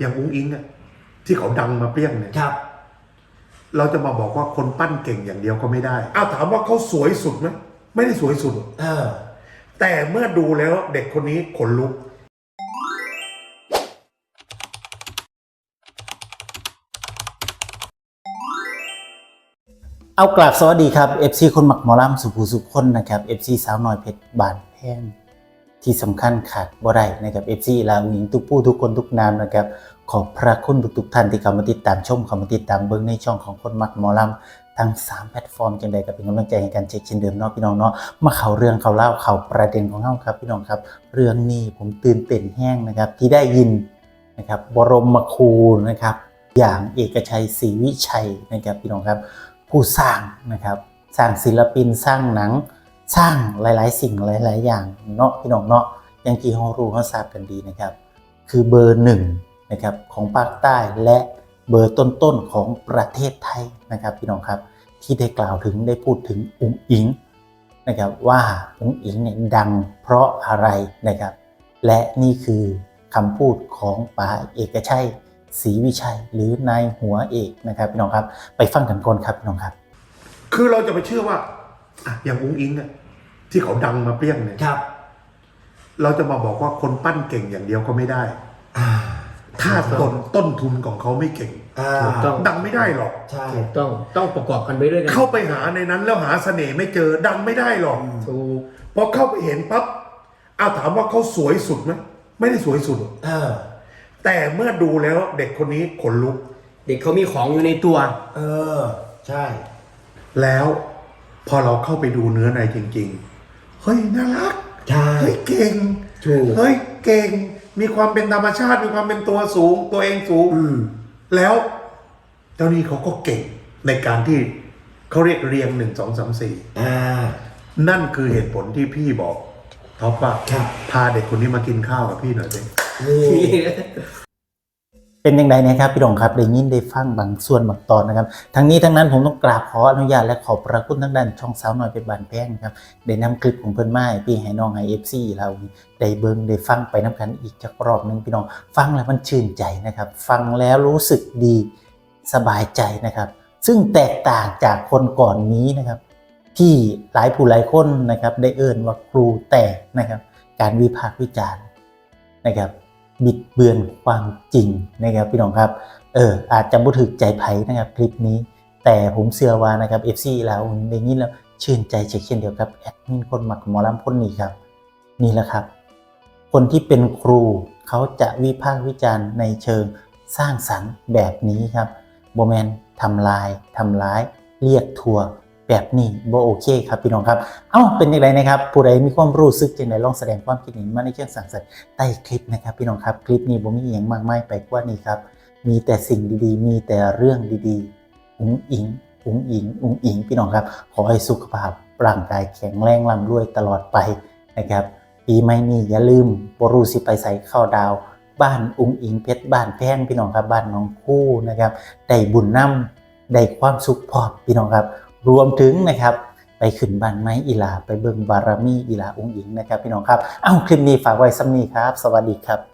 อย่างอุ้งอิงอะที่เขาดังมาเปรี้ยงเนี่ยครับ เราจะมาบอกว่าคนปั้นเก่งอย่างเดียวก็ไม่ได้อ้าวถามว่าเขาสวยสุดไหมไม่ได้สวยสุด เออ แต่เมื่อดูแล้วเด็กคนนี้ขนลุก เอากราบสวัสดีครับ FC คนหมักหมอลำสุภูสุขคนนะครับ FC สาวน้อยเพชรบานแพง ที่สำคัญขาดบ่ได้นะครับ FC ลาวหญิงทุกผู้ทุกคนทุกนามนะครับขอบพระคุณทุกๆท่านที่เข้ามาติดตามชมเข้ามาติดตามเบิ้งในช่องของคนมักหมอลำทั้ง 3 แพลตฟอร์มจังใดก็เป็นกำลังใจให้กันเช็คเช่นเดิมเนาะพี่น้องเนาะมาเข้าเรื่องเข้าเล่าเข้าประเด็นของเฮาครับพี่น้องครับ เรื่องนี้ผมตื่นเต้นแห้งนะครับที่ได้ยินนะครับบรมครูนะครับ อย่างเอกชัยศรีวิชัยนะครับพี่น้องครับ ผู้สร้างนะครับสร้างศิลปินสร้างหนัง สร้างหลาย ๆ สิ่งหลาย ๆ อย่างเนาะพี่น้องเนาะอย่างที่เรารู้เราทราบกันดีนะครับ คือเบอร์หนึ่งนะครับของภาคใต้และเบอร์ต้น ๆ ของประเทศไทยนะครับพี่น้องครับที่ได้กล่าวถึงได้พูดถึงองค์อิงนะครับว่าองค์อิงเนี่ยดังเพราะอะไรนะครับ และนี่คือคำพูดของป๋าเอกชัยศรีวิชัย หรือนายหัวเอกนะครับพี่น้องครับ ไปฟังกันก่อนครับพี่น้องครับ คือเราจะไปเชื่อว่า อะอย่างอุ้งอิงอะที่เขาดังมาเปรี้ยงเนี่ยครับ เราจะมาบอกว่าคนปั้นเก่งอย่างเดียวก็ไม่ได้ อ่าถ้าต้นต้นทุนของเขาไม่เก่ง อ่าถูกต้อง ดังไม่ได้หรอก ใช่ ถูกต้องต้องประกอบกันไปด้วยกันเข้าไปหาในนั้นแล้วหาเสน่ห์ไม่เจอดังไม่ได้หรอกถูกพอเข้าไปเห็นปั๊บอ้าวถามว่าเขาสวยสุดไหมไม่ได้สวยสุด เออ แต่เมื่อดูแล้วเด็กคนนี้ขนลุก เด็กเขามีของอยู่ในตัว เออ ใช่ แล้ว พอเราเข้าไปดูเนื้อในจริง ๆ เฮ้ยน่ารักใช่ เฮ้ยเก่งถูก เฮ้ยเก่ง มีความเป็นธรรมชาติ มีความเป็นตัวสูง ตัวเองสูง อืม แล้วเจ้านี่เขาก็เก่งในการที่เขาเรียกเรียงหนึ่งสองสามสี่อ่า นั่นคือเหตุผลที่พี่บอกท็อปว่าครับ พาเด็กคนนี้มากินข้าวกับพี่หน่อยสิ นี่ เป็นยังไงนะครับพี่น้องครับได้ยินได้ฟังบางส่วนบางตอนนะครับ ทั้งนี้ทั้งนั้นผมต้องกราบขออนุญาตและขอบพระคุณทั้งด้านช่องสาวน้อยเป็นบานแพงครับได้นำคลิปของเพิ่อนมาให้พี่ให้น้องให้เอฟซีเราได้เบิ่งได้ฟังไปน้ำกันอีกจักรอบหนึงพี่น้องฟังแล้วมันชื่นใจนะครับ ฟังแล้วรู้สึกดีสบายใจนะครับ ซึ่งแตกต่างจากคนก่อนนี้นะครับ ที่หลายผู้หลายคนนะครับ ได้เอิ้นว่าครูแตกนะครับ การวิพากษ์วิจารณ์นะครับ บิดเบือนความจริงนะครับพี่น้องครับเอออาจจะบ่ถึกใจไผนะครับคลิปนี้ แต่ผมเชื่อว่านะครับ FC แล้วได้ยินแล้วชื่นใจเช่นเดียวกับแอดมินคนหมักหมอลำคนนี้ครับนี่แหละครับ คนที่เป็นครูเขาจะวิพากษ์วิจารณ์ในเชิงสร้างสรรค์แบบนี้ครับโบแมนทำลายทำร้าย เรียกทัวร์ แบบนี้บ่โอเคครับพี่น้องครับ เอ้าเป็นยังไงนะครับ ผู้ใดมีความรู้สึกจังไดลองแสดงความคิดเห็นมาในเชิงสังสรรค์ใต้คลิปนะครับพี่น้องครับคลิปนี้ผมมีอย่างมากมายไปกว่านี้ครับ มีแต่สิ่งดีๆ มีแต่เรื่องดีๆอุ้งอิงอุ้งอิงอุ้งอิงพี่น้องครับ ขอให้สุขภาพร่างกายแข็งแรงร่ำรวยตลอดไปนะครับปีใหม่นี้อย่าลืมบรูสิไปใส่ข้าวดาวบ้านอุ้งอิงเพชรบ้านแพงพี่น้องครับบ้านน้องคู่นะครับได้บุญน้ำได้ความสุขพร้อมพี่น้องครับ รวมถึงนะครับไปขึ้นบ้านไม้อีหลา ไปเบิ่งบารมีอีหลาองค์หญิงนะครับพี่น้องครับ เอ้าคลิปนี้ฝากไว้ซ้ำนี้ครับ สวัสดีครับ